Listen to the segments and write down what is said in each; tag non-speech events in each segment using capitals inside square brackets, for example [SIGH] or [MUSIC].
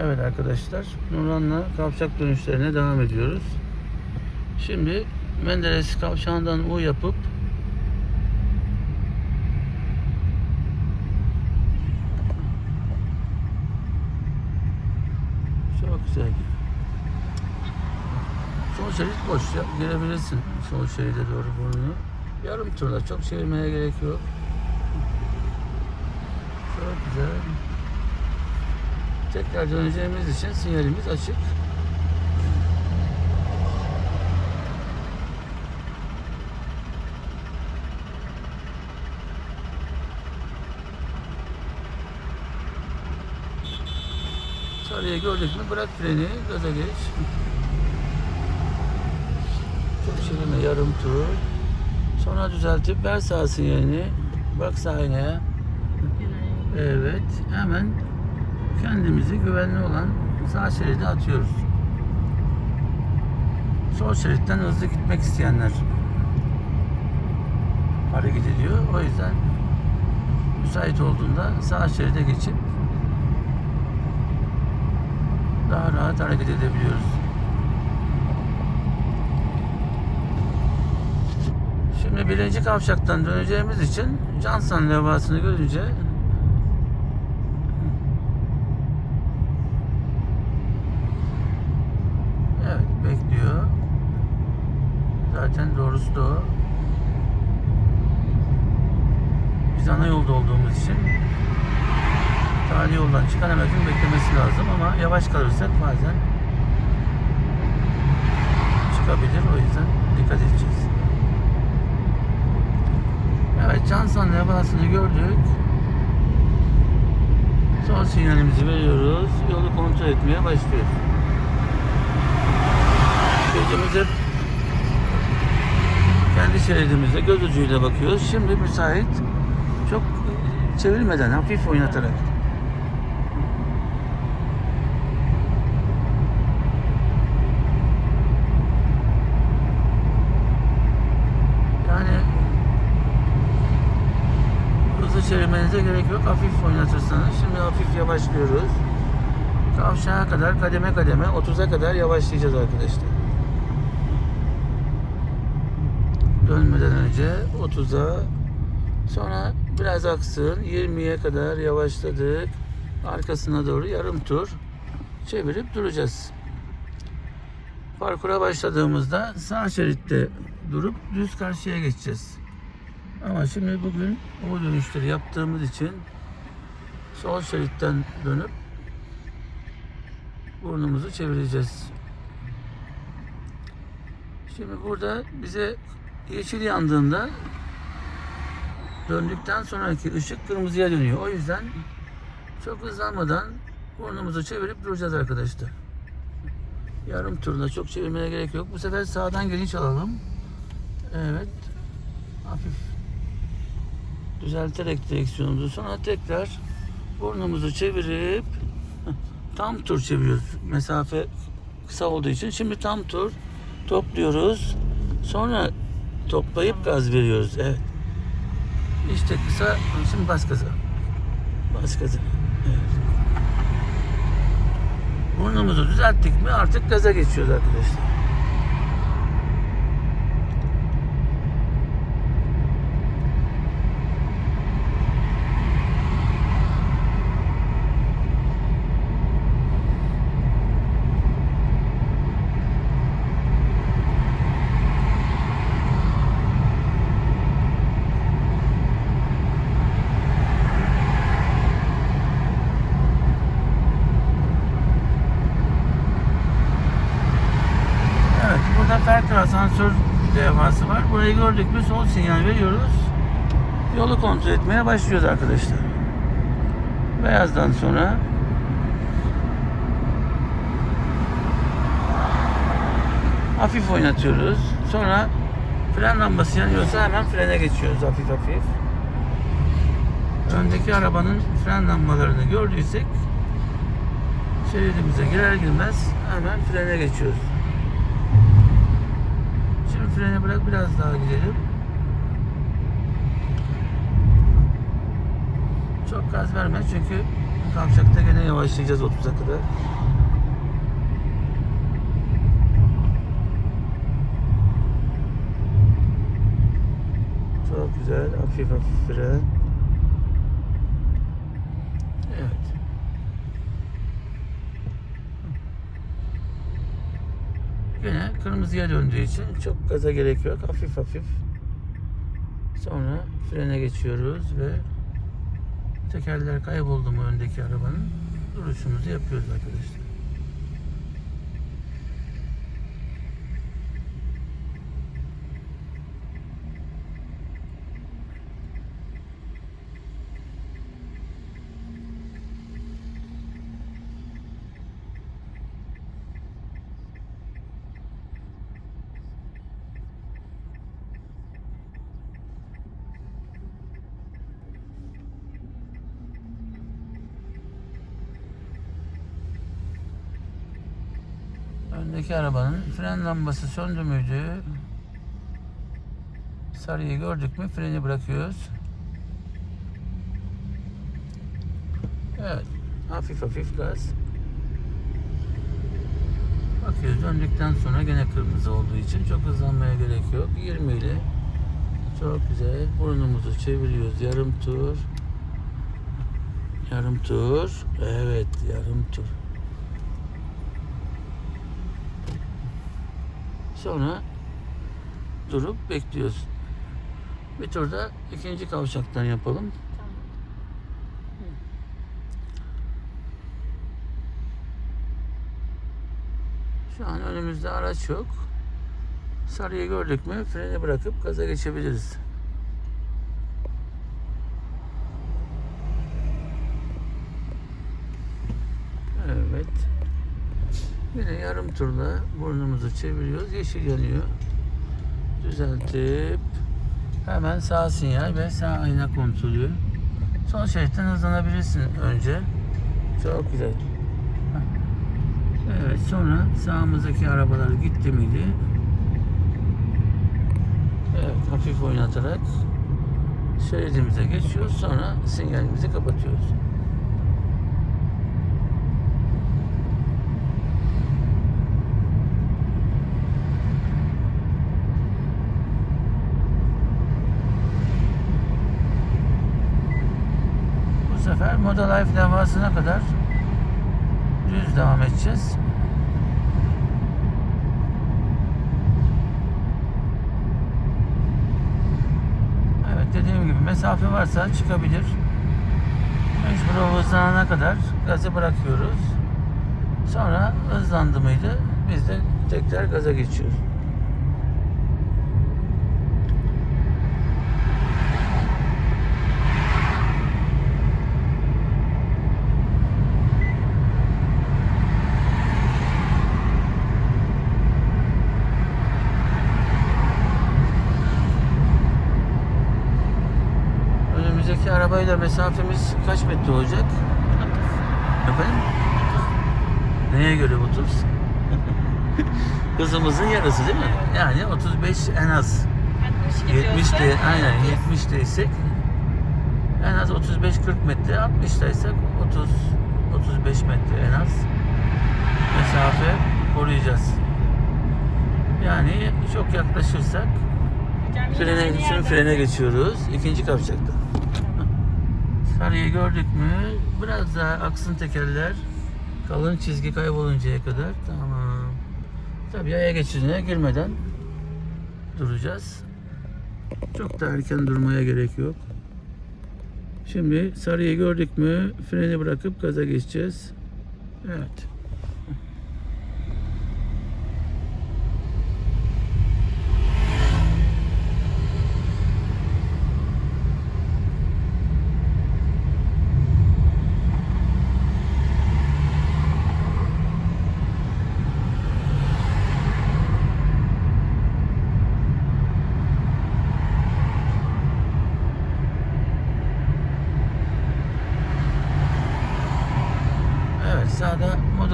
Evet arkadaşlar, Nurhan'la kavşak dönüşlerine devam ediyoruz. Şimdi Menderes kavşağından U yapıp Çok güzel. Sol şerit boş. Girebilirsin sol şeride doğru burnunu. Yarım turla çok çevirmeye gerek yok. Çok güzel. Tekrar döneceğimiz için sinyalimiz açık. Sarıya gördük mü bırak freni, gaza geç. Çok çevirme yarım tur. Sonra düzeltip ver sağ sinyalini. Bak sağ aynaya. Evet, hemen kendimizi güvenli olan sağ şeride atıyoruz. Sol şeritten hızlı gitmek isteyenler hareket ediyor. O yüzden müsait olduğunda sağ şeride geçip daha rahat hareket edebiliyoruz. Şimdi birinci kavşaktan döneceğimiz için Cansan levhasını görünce Evet bekliyor. O. Biz ana yolda olduğumuz için tali yoldan çıkan aracın beklemesi lazım ama yavaş kalırsak bazen çıkabilir. O yüzden dikkat edeceğiz. Evet Cansan levhasını gördük. Son sinyalimizi veriyoruz. Yolu kontrol etmeye başlıyoruz. Gözümüz hep kendi şeridimizde göz ucuyla bakıyoruz. Şimdi müsait çok çevirmeden hafif oynatarak. Yani hızlı çevirmenize gerek yok. Hafif oynatırsanız. Şimdi hafif yavaşlıyoruz. Kavşağa kadar kademe kademe 30'a kadar yavaşlayacağız arkadaşlar. Dönmeden önce 30'a sonra biraz aksın 20'ye kadar yavaşladık. Arkasına doğru yarım tur çevirip duracağız. Parkura başladığımızda sağ şeritte durup düz karşıya geçeceğiz. Ama şimdi bugün o dönüşleri yaptığımız için sol şeritten dönüp burnumuzu çevireceğiz. Şimdi burada bize yeşil yandığında döndükten sonraki ışık kırmızıya dönüyor. O yüzden çok hızlanmadan burnumuzu çevirip duracağız arkadaşlar. Yarım turda çok çevirmeye gerek yok. Bu sefer sağdan geniş alalım. Evet. Hafif düzelterek direksiyonumuzu sonra tekrar burnumuzu çevirip [LAUGHS] tam tur çeviriyoruz. Mesafe kısa olduğu için. Şimdi tam tur topluyoruz. Sonra toplayıp gaz veriyoruz. Evet. İşte kısa. Şimdi bas gaza. Bas gaza. Evet. Burnumuzu düzelttik mi artık gaza geçiyoruz arkadaşlar. Evet, burada Ferkır asansör Burayı gördük mü sol sinyal veriyoruz. Yolu kontrol etmeye başlıyoruz arkadaşlar. Beyazdan sonra hafif oynatıyoruz. Sonra fren lambası yanıyorsa hemen frene geçiyoruz hafif hafif. Öndeki arabanın fren lambalarını gördüysek şeridimize girer girmez hemen frene geçiyoruz. Şimdi freni bırak biraz daha gidelim. Çok gaz verme çünkü kavşakta gene yavaşlayacağız 30'a kadar. Çok güzel. Hafif hafif fren. Evet. Yine kırmızıya döndüğü için çok gaza gerek yok. Hafif hafif. Sonra frene geçiyoruz ve tekerler kayboldu mu öndeki arabanın duruşumuzu yapıyoruz arkadaşlar. Öndeki arabanın fren lambası söndü müydü? Sarıyı gördük mü freni bırakıyoruz. Evet. Hafif hafif gaz. Bakıyoruz döndükten sonra gene kırmızı olduğu için çok hızlanmaya gerek yok. 20 ile çok güzel. Burnumuzu çeviriyoruz. Yarım tur. Yarım tur. Evet yarım tur. Sonra durup bekliyoruz. Bir turda ikinci kavşaktan yapalım. Tamam. Şu an önümüzde araç yok. Sarıyı gördük mü freni bırakıp gaza geçebiliriz. Evet. Yine yarım turla burnumuzu çeviriyoruz. Yeşil yanıyor. Düzeltip hemen sağ sinyal ve sağ ayna kontrolü. Sol şeritten hızlanabilirsin önce. Çok güzel. Evet sonra sağımızdaki arabalar gitti miydi? Evet hafif oynatarak şeridimize geçiyoruz sonra sinyalimizi kapatıyoruz. Bu sefer Moda Life levhasına kadar düz devam edeceğiz. Evet dediğim gibi mesafe varsa çıkabilir. Mecbur hızlanana kadar gazı bırakıyoruz. Sonra hızlandı mıydı biz de tekrar gaza geçiyoruz. Önümüzdeki arabayla mesafemiz kaç metre olacak? Efendim? Neye göre 30? Hızımızın [LAUGHS] yarısı değil mi? Yani 35 en az. 60 70 de aynen 30. 70 deysek en az 35-40 metre 60 daysak 30 35 metre en az mesafe koruyacağız. Yani çok yaklaşırsak Hocam frene, şimdi frene geçiyoruz. ikinci kavşakta. Sarıyı gördük mü biraz daha aksın tekerler kalın çizgi kayboluncaya kadar tamam. Tabii yaya geçidine girmeden duracağız. Çok da erken durmaya gerek yok. Şimdi sarıyı gördük mü freni bırakıp gaza geçeceğiz. Evet.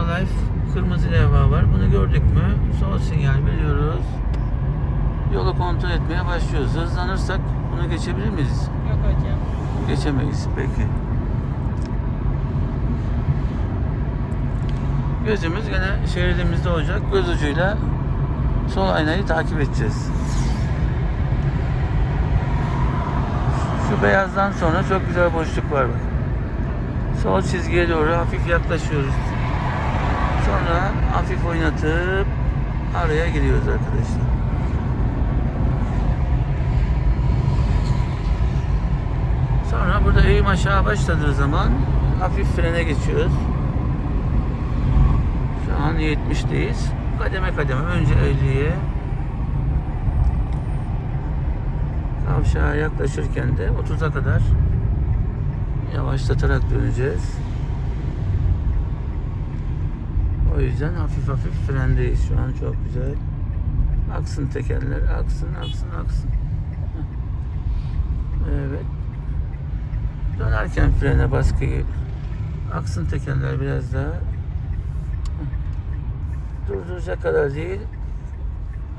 Life kırmızı levha var. Bunu gördük mü sol sinyal veriyoruz. Yolu kontrol etmeye başlıyoruz. Hızlanırsak bunu geçebilir miyiz? Yok hocam. Geçemeyiz. Peki. Gözümüz gene şeridimizde olacak. Göz ucuyla sol aynayı takip edeceğiz. Şu beyazdan sonra çok güzel boşluk var. Sol çizgiye doğru hafif yaklaşıyoruz. Sonra hafif oynatıp araya giriyoruz arkadaşlar. Sonra burada eğim aşağı başladığı zaman hafif frene geçiyoruz. Şu an 70'deyiz. Kademe kademe önce 50'ye kavşağa yaklaşırken de 30'a kadar yavaşlatarak döneceğiz. O yüzden hafif hafif frendeyiz. Şu an çok güzel. Aksın tekerler. Aksın, aksın, aksın. Evet. Dönerken frene baskıyı aksın tekerler biraz daha. Durduracak kadar değil.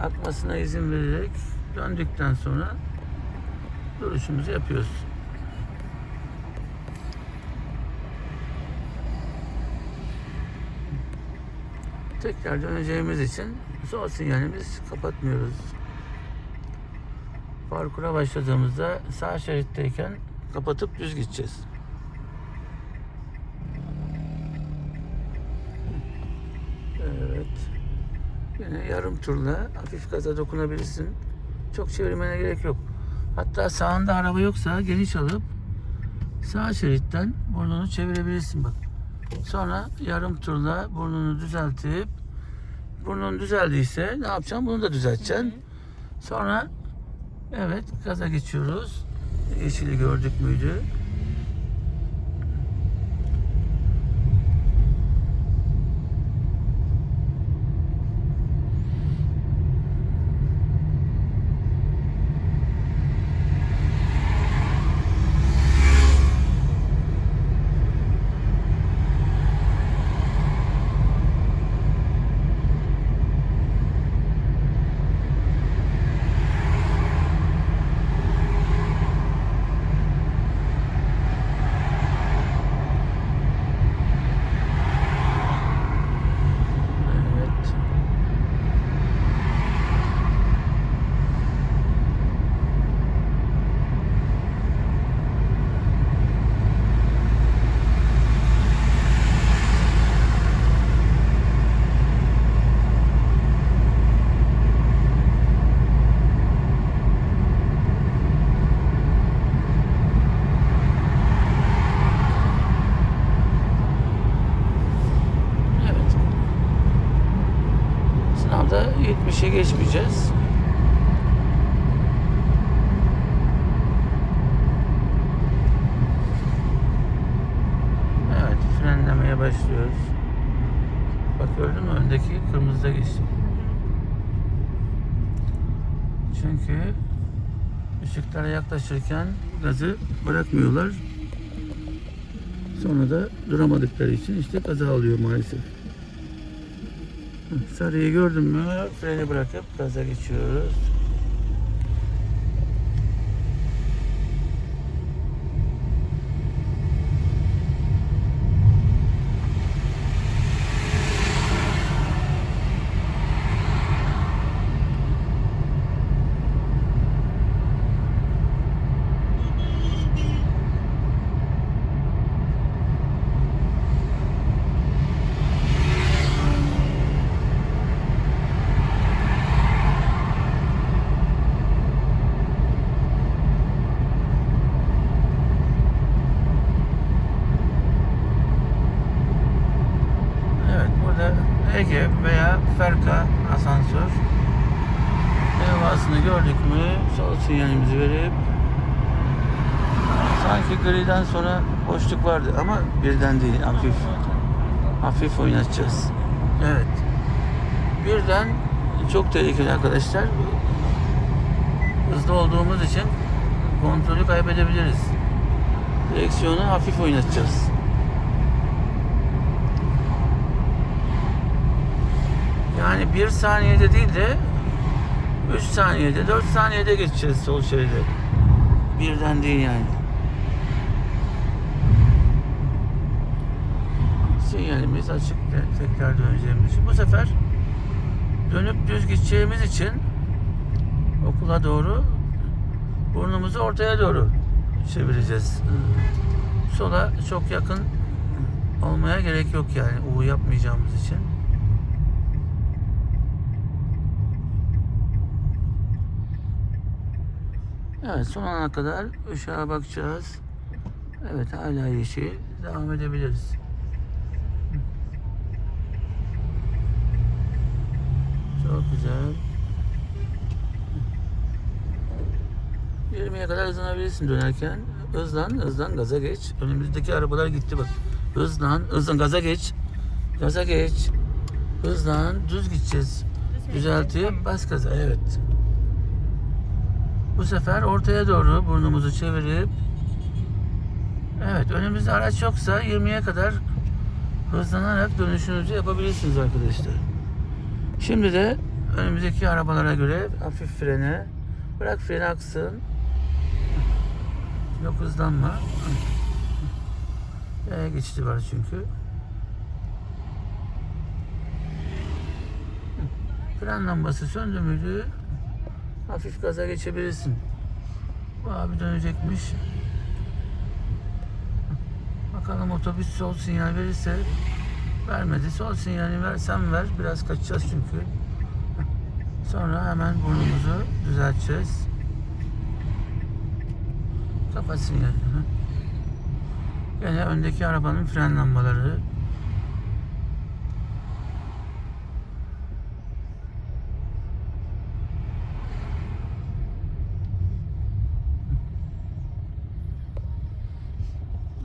Akmasına izin vererek döndükten sonra duruşumuzu yapıyoruz. Tekrar döneceğimiz için sol sinyalimiz kapatmıyoruz. Parkura başladığımızda sağ şeritteyken kapatıp düz gideceğiz. Evet. Yine yarım turla hafif gaza dokunabilirsin. Çok çevirmene gerek yok. Hatta sağında araba yoksa geniş alıp sağ şeritten burnunu çevirebilirsin bak. Sonra yarım turla burnunu düzeltip burnun düzeldiyse ne yapacaksın? Bunu da düzelteceksin. Sonra evet gaza geçiyoruz. Yeşili gördük müydü? Evet. Evet. Sınavda 70'e geçmeyeceğiz. Evet, frenlemeye başlıyoruz. Bak gördün mü öndeki kırmızıda geçti. Çünkü ışıklara yaklaşırken gazı bırakmıyorlar. Sonra da duramadıkları için işte kaza oluyor maalesef. Sarıyı gördün mü freni bırakıp gaza geçiyoruz. Evet burada Ege veya Ferka asansör levhasını gördük mü sol sinyalimizi verip sanki griden sonra boşluk vardı ama birden değil hafif hafif oynatacağız. Evet. Birden çok tehlikeli arkadaşlar. Hızlı olduğumuz için kontrolü kaybedebiliriz. Direksiyonu hafif oynatacağız. Yani bir saniyede değil de 3 saniyede, 4 saniyede geçeceğiz sol şeride. Birden değil yani. Sinyalimiz açık te- tekrar döneceğimiz için. Bu sefer dönüp düz gideceğimiz için okula doğru burnumuzu ortaya doğru çevireceğiz. Sola çok yakın olmaya gerek yok yani U yapmayacağımız için. Evet son ana kadar ışığa bakacağız. Evet hala yeşil. Devam edebiliriz. 'Çok güzel. 20'ye kadar hızlanabilirsin dönerken. Hızlan, hızlan, gaza geç. Önümüzdeki arabalar gitti bak. Hızlan, hızlan, gaza geç. Gaza geç. Hızlan, düz gideceğiz. Düzeltip bas gaza, evet. Bu sefer ortaya doğru burnumuzu çevirip Evet, önümüzde araç yoksa 20'ye kadar hızlanarak dönüşünüzü yapabilirsiniz arkadaşlar. Şimdi de önümüzdeki arabalara göre hafif frene bırak freni aksın. Yok hızlanma. Yaya geçidi var çünkü. Fren lambası söndü müydü? Hafif gaza geçebilirsin. Abi dönecekmiş. Bakalım otobüs sol sinyal verirse vermedi. Sol sinyali versen ver. Biraz kaçacağız çünkü. Sonra hemen burnumuzu düzelteceğiz. Kapat sinyali. Gene öndeki arabanın fren lambaları.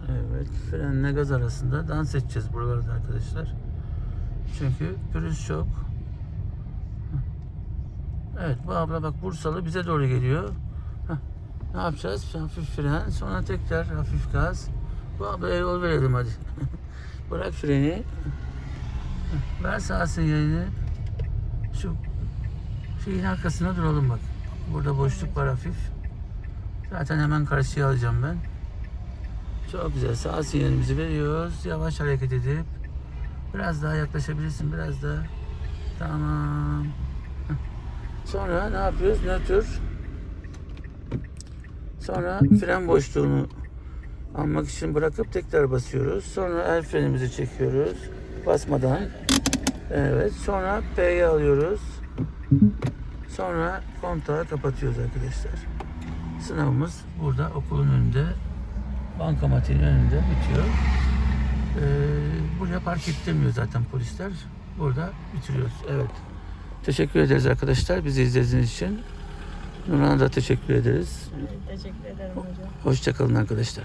Evet, frenle gaz arasında dans edeceğiz buralarda arkadaşlar. Çünkü pürüz çok. Evet, bu abla bak Bursalı bize doğru geliyor. Ne yapacağız? Hafif fren, sonra tekrar hafif gaz. Bu ablaya yol verelim hadi. [LAUGHS] Bırak freni. Ver sağ sinyalini. Şu şeyin arkasına duralım bak. Burada boşluk var hafif. Zaten hemen karşıya alacağım ben. Çok güzel. Sağ sinyalimizi veriyoruz. Yavaş hareket edip biraz daha yaklaşabilirsin. Biraz daha. Tamam. Sonra ne yapıyoruz? Nötr. Sonra fren boşluğunu almak için bırakıp tekrar basıyoruz. Sonra el frenimizi çekiyoruz. Basmadan. Evet. Sonra P'yi alıyoruz. Sonra kontağı kapatıyoruz arkadaşlar. Sınavımız burada okulun önünde bankamatiğin önünde bitiyor. Ee, buraya park ettirmiyor zaten polisler. Burada bitiriyoruz. Evet. Teşekkür ederiz arkadaşlar bizi izlediğiniz için. Nurhan'a da teşekkür ederiz. Teşekkür ederim hocam. Hoşçakalın arkadaşlar.